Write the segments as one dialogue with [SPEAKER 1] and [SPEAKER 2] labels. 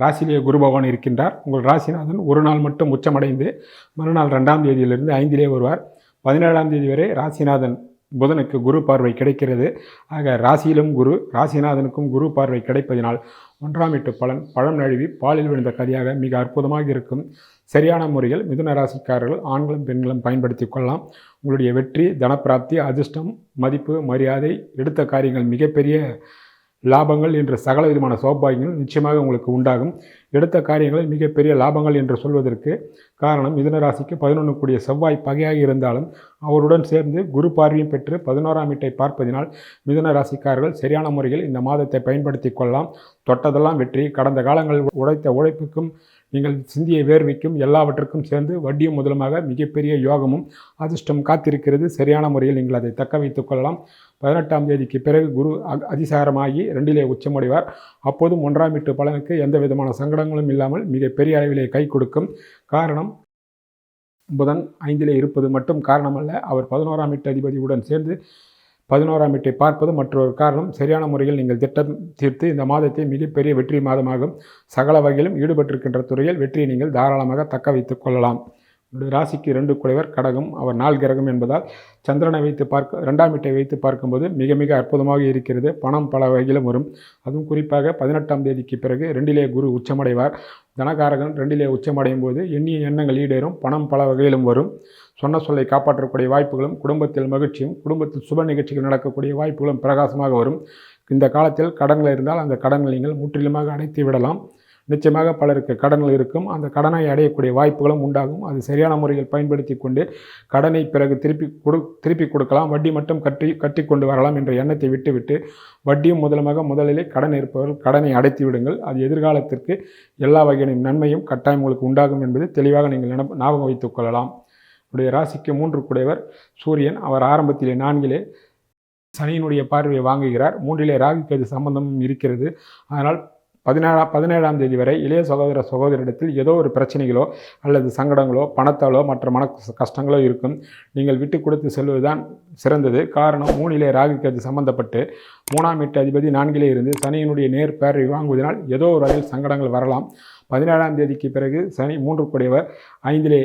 [SPEAKER 1] ராசியிலேயே குரு பகவான் இருக்கின்றார். உங்கள் ராசிநாதன் ஒரு நாள் மட்டும் உச்சமடைந்து மறுநாள் ரெண்டாம் தேதியிலிருந்து ஐந்திலே வருவார். பதினேழாம் தேதி வரை ராசிநாதன் புதனுக்கு குரு பார்வை கிடைக்கிறது. ஆக ராசியிலும் குரு ராசிநாதனுக்கும் குரு பார்வை கிடைப்பதினால் ஒன்றாம் எட்டு பலன் பழம் நழுவி பாலில் விழுந்த கதையாக மிக அற்புதமாக இருக்கும். சரியான முறையில் மிதுன ராசிக்காரர்கள் ஆண்களும் பெண்களும் பயன்படுத்தி கொள்ளலாம். உங்களுடைய வெற்றி தனப்பிராப்தி அதிர்ஷ்டம் மதிப்பு மரியாதை எடுத்த காரியங்கள் மிகப்பெரிய லாபங்கள் என்ற சகல விதமான சௌபாகியங்கள் நிச்சயமாக உங்களுக்கு உண்டாகும். எடுத்த காரியங்களில் மிகப்பெரிய லாபங்கள் என்று சொல்வதற்கு காரணம் மிதனராசிக்கு பதினொன்று கூடிய செவ்வாய் பகையாக இருந்தாலும் அவருடன் சேர்ந்து குரு பார்வையும் பெற்று பதினோராம் வீட்டை பார்ப்பதினால் மிதன ராசிக்காரர்கள் சரியான முறையில் இந்த மாதத்தை பயன்படுத்தி கொள்ளலாம். தொட்டதெல்லாம் வெற்றி. கடந்த காலங்களில் உழைத்த உழைப்புக்கும் நீங்கள் சிந்திய வேர்வைக்கும் எல்லாவற்றுக்கும் சேர்ந்து வட்டியும் முதலுமாக மிகப்பெரிய யோகமும் அதிர்ஷ்டம் காத்திருக்கிறது. சரியான முறையில் நீங்கள் அதை தக்க வைத்துக் கொள்ளலாம். பதினெட்டாம் தேதிக்கு பிறகு குரு அதிசாரமாகி ரெண்டிலே உச்சமடைவார். அப்போதும் ஒன்றாம் வீட்டு பலனுக்கு எந்த விதமான சங்கடங்களும் இல்லாமல் மிகப்பெரிய அளவிலே கை கொடுக்கும். காரணம் புதன் ஐந்திலே இருப்பது மட்டும் காரணமல்ல. அவர் பதினோராம் வீட்டு அதிபதியுடன் சேர்ந்து பதினோராம் வீட்டை பார்ப்பது மற்றொரு காரணம். சரியான முறையில் நீங்கள் திட்டம் தீர்த்து இந்த மாதத்தை மிகப்பெரிய வெற்றி மாதமாகும். சகல வகையிலும் ஈடுபட்டிருக்கின்ற துறையில் வெற்றியை நீங்கள் தாராளமாக தக்க வைத்துக் கொள்ளலாம். ராசிக்கு இரண்டு குலைவர் கடகம் அவர் நாள் கிரகம் என்பதால் சந்திரனை வைத்து பார்க்க ரெண்டாம் வீட்டை வைத்து பார்க்கும்போது மிக மிக அற்புதமாக இருக்கிறது. பணம் பல வகையிலும் வரும். அதுவும் குறிப்பாக பதினெட்டாம் தேதிக்கு பிறகு ரெண்டிலே குரு உச்சமடைவார். தனகாரகன் ரெண்டிலே உச்சமடையும் போது எண்ணிய எண்ணங்கள் ஈடேறும். பணம் பல வகையிலும் வரும். சொன்ன சொல்லை காப்பாற்றக்கூடிய வாய்ப்புகளும் குடும்பத்தில் மகிழ்ச்சியும் குடும்பத்தில் சுப நிகழ்ச்சிகள் நடக்கக்கூடிய வாய்ப்புகளும் பிரகாசமாக வரும். இந்த காலத்தில் கடன்கள் இருந்தால் அந்த கடன்களை நீங்கள் முற்றிலுமாக அடைத்து விடலாம். நிச்சயமாக பலருக்கு கடன்கள் இருக்கும். அந்த கடனை அடையக்கூடிய வாய்ப்புகளும் உண்டாகும். அது சரியான முறையில் பயன்படுத்தி கொண்டு கடனை பிறகு திருப்பி கொடு திருப்பி கொடுக்கலாம். வட்டி மட்டும் கட்டி கட்டி கொண்டு வரலாம் என்ற எண்ணத்தை விட்டுவிட்டு வட்டியும் முதலமாக முதலிலே கடன் இருப்பவர்கள் கடனை அடைத்து விடுங்கள். அது எதிர்காலத்திற்கு எல்லா வகையான நன்மையும் கட்டாயம் உங்களுக்கு உண்டாகும் என்பது தெளிவாக நீங்கள் ஞாபகம் வைத்துக் கொள்ளலாம். உடைய ராசிக்கு மூன்று குடையவர். சூரியன் அவர் ஆரம்பத்திலே நான்கிலே சனியினுடைய பார்வையை வாங்குகிறார். மூன்றிலே ராகுக்கு அது சம்பந்தமும் இருக்கிறது. அதனால் பதினேழாம் பதினேழாம் தேதி வரை இளைய சகோதர சகோதரிடத்தில் ஏதோ ஒரு பிரச்சனைகளோ அல்லது சங்கடங்களோ பணத்தாலோ மற்ற மன கஷ்டங்களோ இருக்கும். நீங்கள் விட்டு கொடுத்து செல்வதுதான் சிறந்தது. காரணம் மூணிலே ராகுக்கு அது சம்பந்தப்பட்டு மூணாம் வீட்டு அதிபதி நான்கிலே இருந்து சனியினுடைய நேர் பார்வை வாங்குவதனால் ஏதோ ஒரு வகையில் சங்கடங்கள் வரலாம். பதினேழாம் தேதிக்கு பிறகு சனி மூன்று கூடியவர் ஐந்திலே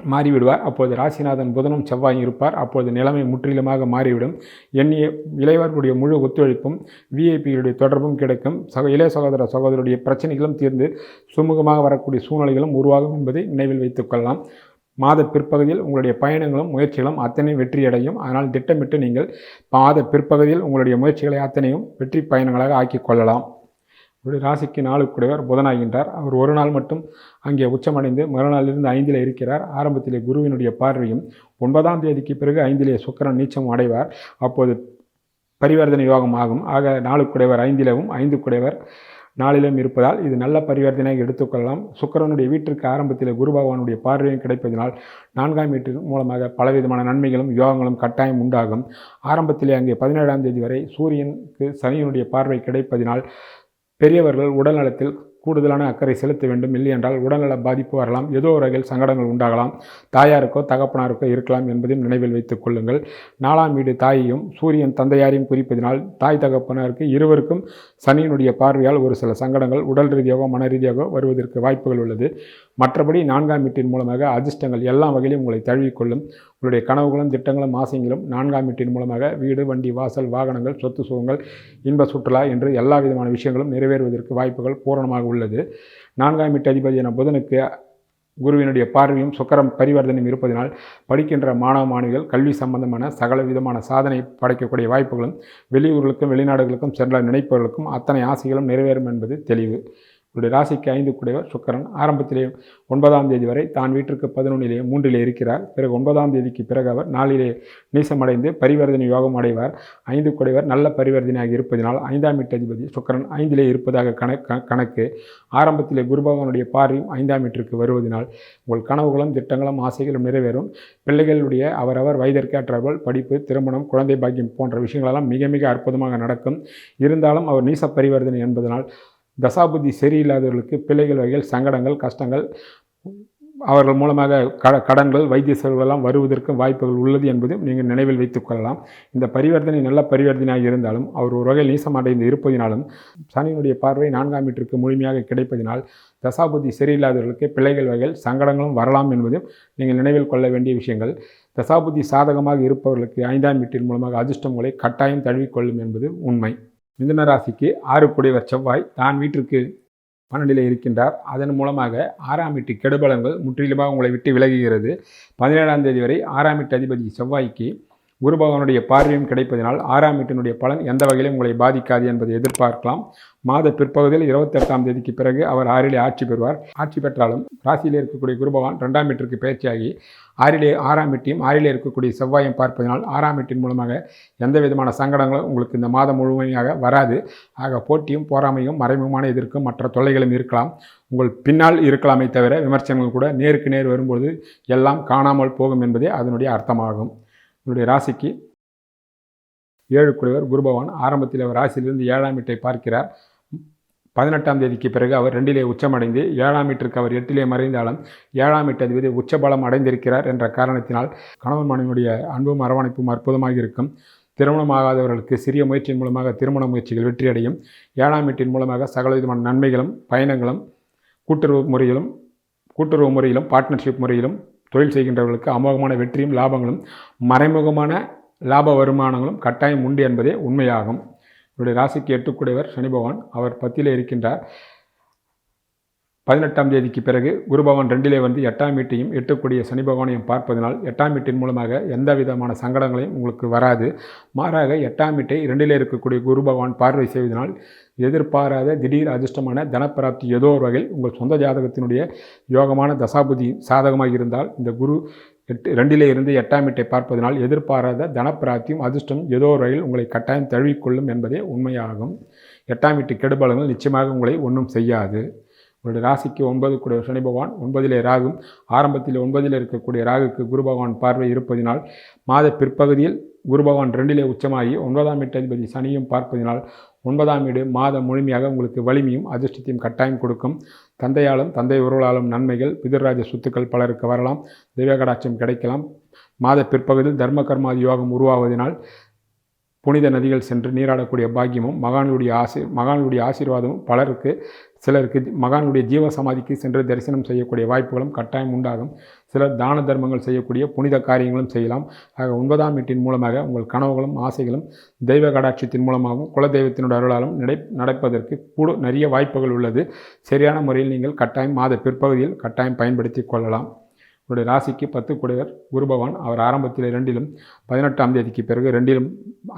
[SPEAKER 1] மாறிவிடுவார். அப்போது ராசிநாதன் புதனும் செவ்வாயும் இருப்பார். அப்போது நிலைமை முற்றிலுமாக மாறிவிடும். எண்ணிய இளையவர்களுடைய முழு ஒத்துழைப்பும் விஐபியுடைய தொடர்பும் கிடைக்கும். சக இளைய சகோதர சகோதரருடைய பிரச்சனைகளும் தீர்ந்து சுமூகமாக வரக்கூடிய சூழ்நிலைகளும் உருவாகும் என்பதை நினைவில் வைத்துக்கொள்ளலாம் மாத பிற்பகுதியில் உங்களுடைய பயணங்களும் முயற்சிகளும் அத்தனை வெற்றியடையும். அதனால் திட்டமிட்டு நீங்கள் மாத பிற்பகுதியில் உங்களுடைய முயற்சிகளை அத்தனையும் வெற்றி பயணங்களாக ஆக்கிக் கொள்ளலாம். உங்களுடைய ராசிக்கு நாளுக்குடையவர் புதனாகின்றார். அவர் ஒரு நாள் மட்டும் அங்கே உச்சமடைந்து மறுநாளிலிருந்து ஐந்தில் இருக்கிறார். ஆரம்பத்திலே குருவினுடைய பார்வையும் ஒன்பதாம் தேதிக்கு பிறகு ஐந்திலே சுக்கிரன் நீச்சம் அடைவார். அப்போது பரிவர்த்தனை யோகம் ஆகும். ஆக நாளுக்குடையவர் ஐந்திலவும் ஐந்து குடையவர் நாளிலும் இருப்பதால் இது நல்ல பரிவர்த்தனையாக எடுத்துக்கொள்ளலாம். சுக்கிரனுடைய வீட்டிற்கு ஆரம்பத்தில் குரு பகவானுடைய பார்வையும் கிடைப்பதனால் நான்காம் வீட்டின் மூலமாக பலவிதமான நன்மைகளும் யோகங்களும் கட்டாயம் உண்டாகும். ஆரம்பத்திலே அங்கே பதினேழாம் தேதி வரை சூரியனுக்கு சனியினுடைய பார்வை கிடைப்பதினால் பெரியவர்கள் உடல்நலத்தில் கூடுதலான அக்கறை செலுத்த வேண்டும். இல்லையென்றால் உடல்நல பாதிப்பு வரலாம். ஏதோ ஒரு வகையில் சங்கடங்கள் உண்டாகலாம். தாயாருக்கோ தகப்பனாருக்கோ இருக்கலாம் என்பதையும் நினைவில் வைத்துக் கொள்ளுங்கள். நாலாம் வீடு தாயையும் சூரியன் தந்தையாரையும் குறிப்பதினால் தாய் தகப்பனாருக்கு இருவருக்கும் சனியினுடைய பார்வையால் ஒரு சில சங்கடங்கள் உடல் ரீதியாகவோ மன ரீதியாகவோ வருவதற்கு வாய்ப்புகள் உள்ளது. மற்றபடி நான்காம் வீட்டின் மூலமாக அதிர்ஷ்டங்கள் எல்லா வகையிலும் உங்களை தழுவிக்கொள்ளும். உங்களுடைய கனவுகளும் திட்டங்களும் ஆசைகளும் நான்காம் வீட்டின் மூலமாக வீடு வண்டி வாசல் வாகனங்கள் சொத்து சுகங்கள் இன்ப சுற்றுலா என்று எல்லா விதமான விஷயங்களும் நிறைவேறுவதற்கு வாய்ப்புகள் பூரணமாக உள்ளது. நான்காம் வீட்டு அதிபதியான புதனுக்கு குருவினுடைய பார்வையும் சுக்கரம் பரிவர்த்தனையும் இருப்பதனால் படிக்கின்ற மாணவ மாணவிகள் கல்வி சம்பந்தமான சகல விதமான சாதனை படைக்கக்கூடிய வாய்ப்புகளும் வெளியூர்களுக்கும் வெளிநாடுகளுக்கும் சென்ற நினைப்பவர்களுக்கும் அத்தனை ஆசைகளும் நிறைவேறும் என்பது தெளிவு. உங்களுடைய ராசிக்கு ஐந்து கூடையவர் சுக்கரன். ஆரம்பத்திலே ஒன்பதாம் தேதி வரை தான் வீட்டிற்கு பதினொன்றிலே மூன்றிலே இருக்கிறார். பிறகு ஒன்பதாம் தேதிக்கு பிறகு அவர் நாளிலே நீசமடைந்து பரிவர்த்தனை யோகம் அடைவார். ஐந்து கூடையவர் நல்ல பரிவர்த்தனையாக இருப்பதினால் ஐந்தாம் வீட்டதிபதி சுக்கரன் ஐந்திலே இருப்பதாக கணக்கு கணக்கு. ஆரம்பத்திலே குருபகவானுடைய பார்வையும் ஐந்தாம் வீட்டிற்கு வருவதனால் உங்கள் கனவுகளும் திட்டங்களும் ஆசைகளும் நிறைவேறும். பிள்ளைகளுடைய அவரவர் வயதிற்கேற்றார்கள் படிப்பு திருமணம் குழந்தை பாக்கியம் போன்ற விஷயங்களெல்லாம் மிக மிக அற்புதமாக நடக்கும். இருந்தாலும் அவர் நீச பரிவர்த்தனை என்பதனால் தசாபுத்தி சரியில்லாதவர்களுக்கு பிள்ளைகள் வகையில் சங்கடங்கள் கஷ்டங்கள் அவர்கள் மூலமாக க கடன்கள் வைத்திய செலவுகளெல்லாம் வருவதற்கு வாய்ப்புகள் உள்ளது என்பதும் நீங்கள் நினைவில் வைத்துக் கொள்ளலாம். இந்த பரிவர்த்தனை நல்ல பரிவர்த்தனையாக இருந்தாலும் அவர் ஒரு வகையில் நீசமடைந்து இருப்பதினாலும் சனியினுடைய பார்வை நான்காம் மீட்டருக்கு முழுமையாக கிடைப்பதினால் தசாபுத்தி சரியில்லாதவர்களுக்கு பிள்ளைகள் வகையில் சங்கடங்களும் வரலாம் என்பதும் நீங்கள் நினைவில் கொள்ள வேண்டிய விஷயங்கள். தசாபுத்தி சாதகமாக இருப்பவர்களுக்கு ஐந்தாம் வீட்டின் மூலமாக அதிர்ஷ்டங்களை கட்டாயம் தழுவிக்கொள்ளும் என்பது உண்மை. மிதுன ராசிக்கு ஆறு குடைவர் செவ்வாய் தான் வீட்டிற்கு பன்னெண்டில் இருக்கின்றார். அதன் மூலமாக ஆறாம் வீட்டு கெடுபலங்கள் முற்றிலுமாக உங்களை விட்டு விலகுகிறது. பதினேழாம் தேதி வரை ஆறாம் வீட்டு அதிபதி செவ்வாய்க்கு குரு பகவானுடைய பார்வையும் கிடைப்பதனால் ஆறாம் வீட்டினுடைய பலன் எந்த வகையிலும் உங்களை பாதிக்காது என்பதை எதிர்பார்க்கலாம். மாத பிற்பகுதியில் இருபத்தெட்டாம் தேதிக்கு பிறகு அவர் ஆறிலே ஆட்சி பெறுவார். ஆட்சி பெற்றாலும் ராசியிலே இருக்கக்கூடிய குரு பகவான் ரெண்டாம் வீட்டிற்கு பயிற்சியாகி ஆறிலே ஆறாம் வீட்டையும் ஆறிலே இருக்கக்கூடிய செவ்வாயும் பார்ப்பதனால் ஆறாம் வீட்டின் மூலமாக எந்த விதமான சங்கடங்களும் உங்களுக்கு இந்த மாதம் முழுமையாக வராது. ஆக போட்டியும் போராமையும் மறைமுகமான எதிர்க்கும் மற்ற தொல்லைகளும் இருக்கலாம். உங்கள் பின்னால் இருக்கலாமே தவிர விமர்சனங்கள் கூட நேருக்கு நேர் வரும்போது எல்லாம் காணாமல் போகும் என்பதே அதனுடைய அர்த்தமாகும். உங்களுடைய ராசிக்கு ஏழு குறைவர் குருபவான் ஆரம்பத்தில் அவர் ராசியிலிருந்து ஏழாம் வீட்டை பார்க்கிறார். பதினெட்டாம் தேதிக்கு பிறகு அவர் ரெண்டிலே உச்சமடைந்து ஏழாம் வீட்டிற்கு அவர் எட்டிலே மறைந்தாலும் ஏழாம் வீட்டு அதிபதி உச்சபலம் அடைந்திருக்கிறார் என்ற காரணத்தினால் கணவன் மனைவியுடைய அன்பும் அரவணைப்பும் அற்புதமாக இருக்கும். திருமணமாகாதவர்களுக்கு சிறிய முயற்சியின் மூலமாக திருமண முயற்சிகள் வெற்றியடையும். ஏழாம் வீட்டின் மூலமாக சகல விதமான நன்மைகளும் பயணங்களும் கூட்டுறவு முறையிலும் கூட்டுறவு முறையிலும் பார்ட்னர்ஷிப் முறையிலும் தொழில் செய்கின்றவர்களுக்கு அமோகமான வெற்றியும் லாபங்களும் மறைமுகமான லாப வருமானங்களும் கட்டாயம் உண்டு என்பதே உண்மையாகும். இவருடைய ராசிக்கு எட்டுக்குடையவர் சனி பகவான். அவர் பத்தியில் இருக்கின்றார். பதினெட்டாம் தேதிக்கு பிறகு குருபவன் ரெண்டிலே வந்து எட்டாம் வீட்டையும் எட்டுக்கூடிய சனி பகவானையும் பார்ப்பதனால் எட்டாம் வீட்டின் மூலமாக எந்த விதமான சங்கடங்களையும் உங்களுக்கு வராது. மாறாக எட்டாம் வீட்டை ரெண்டிலே இருக்கக்கூடிய குரு பகவான் பார்வை செய்வதனால் எதிர்பாராத திடீர் அதிர்ஷ்டமான தனப்பிராப்தி ஏதோ ஒரு வகையில் உங்கள் சொந்த ஜாதகத்தினுடைய யோகமான தசாபுதி சாதகமாக இருந்தால் இந்த குரு எட்டு ரெண்டிலே இருந்து எட்டாம் வீட்டை பார்ப்பதனால் எதிர்பாராத தனப்பிராப்தியும் அதிர்ஷ்டம் ஏதோ ஒரு வகையில் உங்களை கட்டாயம் தழுவிக்கொள்ளும் என்பதே உண்மையாகும். எட்டாம் வீட்டு கெடுபலங்கள் நிச்சயமாக உங்களை ஒன்றும் செய்யாது. உங்களுடைய ராசிக்கு ஒன்பது கூடிய சனி பகவான் ஒன்பதிலே ராகும் ஆரம்பத்தில் ஒன்பதில் இருக்கக்கூடிய ராகுக்கு குரு பகவான் பார்வை இருப்பதினால் மாத பிற்பகுதியில் குரு பகவான் ரெண்டிலே உச்சமாகி ஒன்பதாம் வீட்டதிபதி சனியும் பார்ப்பதினால் ஒன்பதாம் வீடு மாதம் முழுமையாக உங்களுக்கு வலிமையும் அதிர்ஷ்டத்தையும் கட்டாயம் கொடுக்கும். தந்தையாலும் தந்தை உறவுகளாலும் நன்மைகள் பிதர்ராஜ சொத்துக்கள் பலருக்கு வரலாம் தெய்வ கிடைக்கலாம். மாத பிற்பகுதியில் தர்ம கர்மாதி யோகம் உருவாவதினால் புனித நதிகள் சென்று நீராடக்கூடிய பாக்கியமும் மகான்களுடைய ஆசி மகான்களுடைய ஆசீர்வாதமும் பலருக்கு சிலருக்கு மகானுடைய ஜீவ சமாதிக்கு சென்று தரிசனம் செய்யக்கூடிய வாய்ப்புகளும் கட்டாயம் உண்டாகும். சிலர் தான தர்மங்கள் செய்யக்கூடிய புனித காரியங்களும் செய்யலாம். ஆக ஒன்பதாம் வீட்டின் மூலமாக உங்கள் கனவுகளும் ஆசைகளும் தெய்வ கடாட்சியத்தின் மூலமாகவும் குலதெய்வத்தினுடைய அருளாலும் நடை நடப்பதற்கு கூட நிறைய வாய்ப்புகள் உள்ளது. சரியான முறையில் நீங்கள் கட்டாயம் மாத பிற்பகுதியில் கட்டாயம் பயன்படுத்தி கொள்ளலாம். உங்களுடைய ராசிக்கு பத்து குடையர் குருபவான் அவர் ஆரம்பத்தில் இரண்டிலும் பதினெட்டாம் தேதிக்கு பிறகு ரெண்டிலும்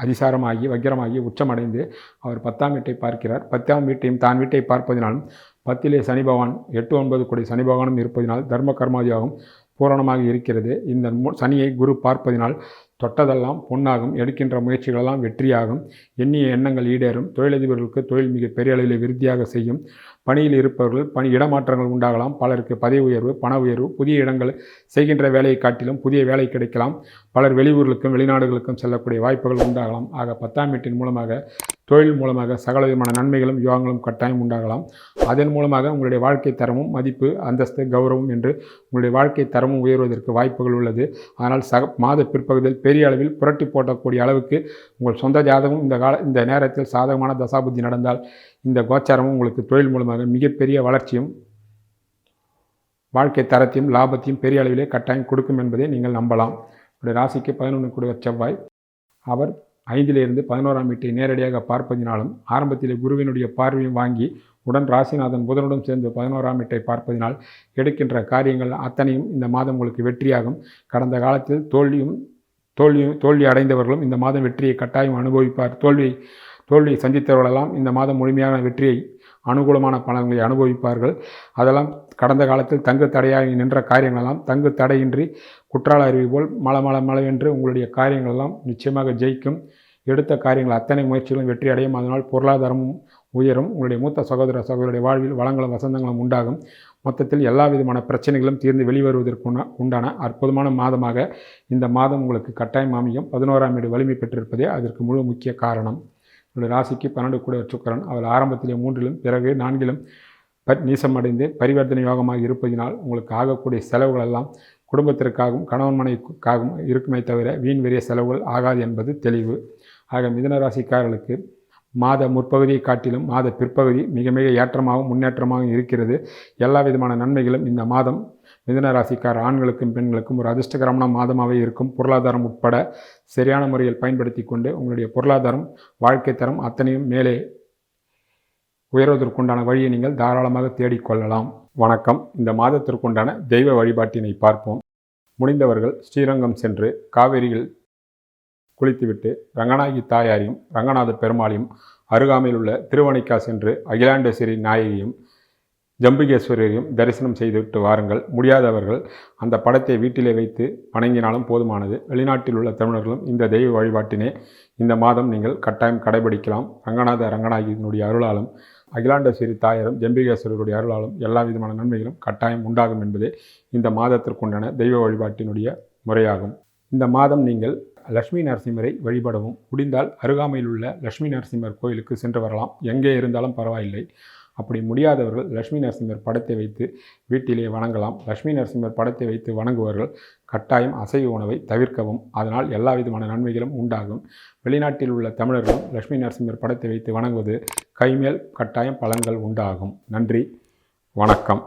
[SPEAKER 1] அதிசாரமாகி வக்கிரமாகி உச்சமடைந்து அவர் பத்தாம் வீட்டை பார்க்கிறார். பத்தாம் வீட்டையும் தான் வீட்டை பார்ப்பதினாலும் பத்திலே சனி பகவான் எட்டு ஒன்பது கோடி சனி பகவானும் இருப்பதினால் தர்ம கர்மாதியாகவும் பூரணமாக இருக்கிறது. இந்த சனியை குரு பார்ப்பதினால் தொட்டதெல்லாம் பொன்னாகும் எடுக்கின்ற முயற்சிகளெல்லாம் வெற்றியாகும் எண்ணிய எண்ணங்கள் ஈடேறும் தொழிலதிபர்களுக்கு தொழில் மிக பெரிய அளவில் விருத்தியாக செய்யும் பணியில் இருப்பவர்கள் பணி இடமாற்றங்கள் உண்டாகலாம். பலருக்கு பதவி உயர்வு பண உயர்வு புதிய இடங்கள் செய்கின்ற வேலையை காட்டிலும் புதிய வேலை கிடைக்கலாம். பலர் வெளியூர்களுக்கும் வெளிநாடுகளுக்கும் செல்லக்கூடிய வாய்ப்புகள் உண்டாகலாம். ஆக பத்தாம் வீட்டின் மூலமாக தொழில் மூலமாக சகல விதமான நன்மைகளும் யோகங்களும் கட்டாயம் உண்டாகலாம். அதன் மூலமாக உங்களுடைய வாழ்க்கை தரமும் மதிப்பு அந்தஸ்து கௌரவம் என்று உங்களுடைய வாழ்க்கை தரமும் உயர்வதற்கு வாய்ப்புகள் உள்ளது. ஆனால் சக மாத பிற்பகுதியில் பெரிய அளவில் புரட்டி போட்டக்கூடிய அளவுக்கு உங்கள் சொந்த ஜாதகம் இந்த கால இந்த நேரத்தில் சாதகமான தசாபுத்தி நடந்தால் இந்த கோச்சாரமும் உங்களுக்கு தொழில் மூலமாக மிகப்பெரிய வளர்ச்சியும் வாழ்க்கை தரத்தையும் லாபத்தையும் பெரிய அளவிலே கட்டாயம் கொடுக்கும் என்பதை நீங்கள் நம்பலாம். உடைய ராசிக்கு பதினொன்று கொடுக்க செவ்வாய். அவர் ஐந்திலிருந்து பதினோராம் வீட்டை நேரடியாக பார்ப்பதினாலும் ஆரம்பத்தில் குருவினுடைய பார்வையும் வாங்கி உடன் ராசிநாதன் புதனுடன் சேர்ந்து பதினோராம் வீட்டை பார்ப்பதினால் எடுக்கின்ற காரியங்கள் அத்தனையும் இந்த மாதம் உங்களுக்கு வெற்றியாகும். கடந்த காலத்தில் தோல்வியும் தோல்வியும் தோல்வி அடைந்தவர்களும் இந்த மாதம் வெற்றியை கட்டாயம் அனுபவிப்பார். தோல்வியை தோல்வியை சந்தித்தவர்களெல்லாம் இந்த மாதம் முழுமையான வெற்றியை அனுகூலமான பலன்களை அனுபவிப்பார்கள். அதெல்லாம் கடந்த காலத்தில் தங்கு தடையாகி நின்ற காரியங்களெல்லாம் தங்கு தடையின்றி குற்றால அருவி போல் மலை மலை மலவென்று உங்களுடைய காரியங்களெல்லாம் நிச்சயமாக ஜெயிக்கும். எடுத்த காரியங்கள் அத்தனை முயற்சிகளும் வெற்றி அடையும். அதனால் பொருளாதாரமும் உயரும். உங்களுடைய மூத்த சகோதர சகோதரருடைய வாழ்வில் வளங்களும் வசந்தங்களும் உண்டாகும். மொத்தத்தில் எல்லா விதமான பிரச்சனைகளும் தீர்ந்து வெளிவருவதற்கு உண்டான அற்புதமான மாதமாக இந்த மாதம் உங்களுக்கு கட்டாயம் அமையும் பதினோராம் வீடு வலிமை பெற்றிருப்பதே அதற்கு முழு முக்கிய காரணம். உங்களுடைய ராசிக்கு பன்னெண்டு கூட சுக்கரன். அவர் ஆரம்பத்திலே மூன்றிலும் பிறகு நான்கிலும் ப- நீசமடைந்து பரிவர்த்தனை யோகமாக இருப்பதினால் உங்களுக்கு ஆகக்கூடிய செலவுகள் எல்லாம் குடும்பத்திற்காகவும் கணவன் மனைவிக்காகவும் இருக்குமே தவிர வீண் வெறிய செலவுகள் ஆகாது என்பது தெளிவு. ஆக மிதுன ராசிக்காரர்களுக்கு மாத முற்பகுதியை காட்டிலும் மாத பிற்பகுதி மிக மிக ஏற்றமாகவும் முன்னேற்றமாகவும் இருக்கிறது. எல்லா விதமான நன்மைகளும் இந்த மாதம் மிதன ராசிக்கார ஆண்களுக்கும் பெண்களுக்கும் ஒரு அதிர்ஷ்டகரமான மாதமாகவே இருக்கும். பொருளாதாரம் உட்பட சரியான முறையில் பயன்படுத்தி கொண்டு உங்களுடைய பொருளாதாரம் வாழ்க்கை தரம் அத்தனையும் மேலே உயர்வதற்குண்டான வழியை நீங்கள் தாராளமாக தேடிக்கொள்ளலாம் வணக்கம். இந்த மாதத்திற்குண்டான தெய்வ வழிபாட்டினை பார்ப்போம். முடிந்தவர்கள் ஸ்ரீரங்கம் சென்று காவேரியில் குளித்துவிட்டு ரங்கநாயகி தாயாரையும் ரங்கநாத பெருமாளையும் அருகாமையில் உள்ள திருவணிக்கா சென்று அகிலாண்டேஸ்வரி நாயகியும் ஜம்பிகேஸ்வரரையும் தரிசனம் செய்துவிட்டு வாருங்கள். முடியாதவர்கள் அந்த படத்தை வீட்டிலே வைத்து வணங்கினாலும் போதுமானது. வெளிநாட்டில் உள்ள தமிழர்களும் இந்த தெய்வ வழிபாட்டினை இந்த மாதம் நீங்கள் கட்டாயம் கடைபிடிக்கலாம். ரங்கநாத ரங்கநாயகியினுடைய அருளாலும் அகிலாண்டேஸ்வரி தாயாரும் ஜம்பிகேஸ்வரருடைய அருளாலும் எல்லா விதமான நன்மைகளும் கட்டாயம் உண்டாகும் என்பதே இந்த மாதத்திற்குண்டான தெய்வ வழிபாட்டினுடைய முறையாகும். இந்த மாதம் நீங்கள் லட்சுமி நரசிம்மரை வழிபடவும். முடிந்தால் அருகாமையில் உள்ள லட்சுமி நரசிம்மர் கோயிலுக்கு சென்று வரலாம். எங்கே இருந்தாலும் பரவாயில்லை. அப்படி முடியாதவர்கள் லட்சுமி நரசிம்மர் படத்தை வைத்து வீட்டிலே வணங்கலாம். லட்சுமி நரசிம்மர் படத்தை வைத்து வணங்குவர்கள் கட்டாயம் அசைவ உணவை தவிர்க்கவும். அதனால் எல்லா விதமான நன்மைகளும் உண்டாகும். வெளிநாட்டில் உள்ள தமிழர்களும் லட்சுமி நரசிம்மர் படத்தை வைத்து வணங்குவது கைமேல் கட்டாயம் பலன்கள் உண்டாகும். நன்றி. வணக்கம்.